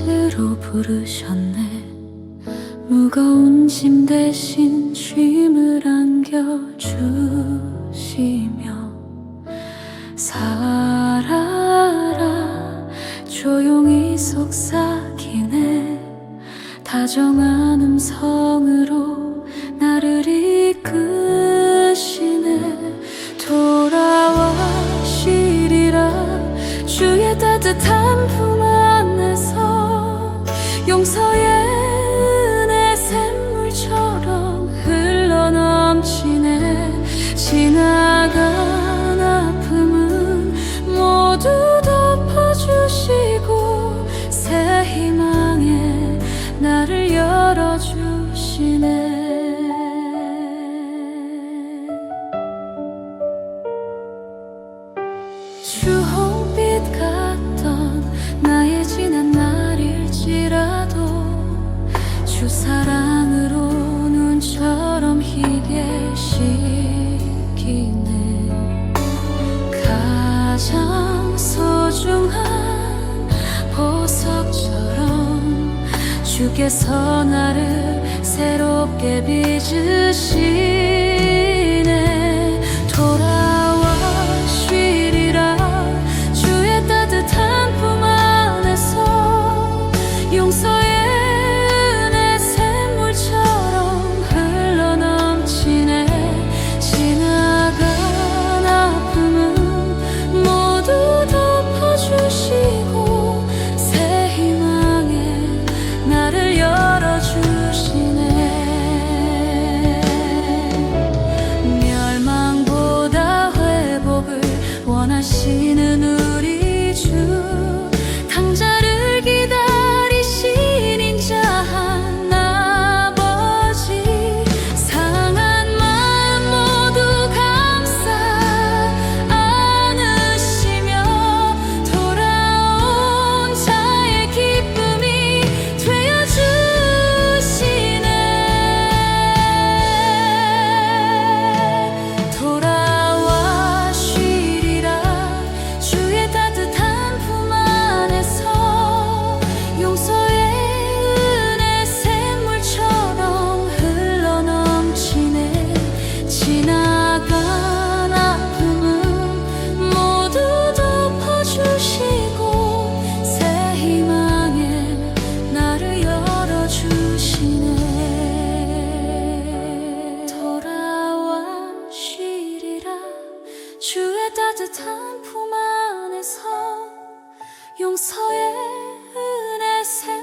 빛으로 부르셨네. 무거운 짐 대신 짐을 안겨주시며 살아라 조용히 속삭이네. 다정한 음성으로 나를 이끌 용서 주께서 나를 새롭게 빚으시 한품 안에서 용서의 은혜 새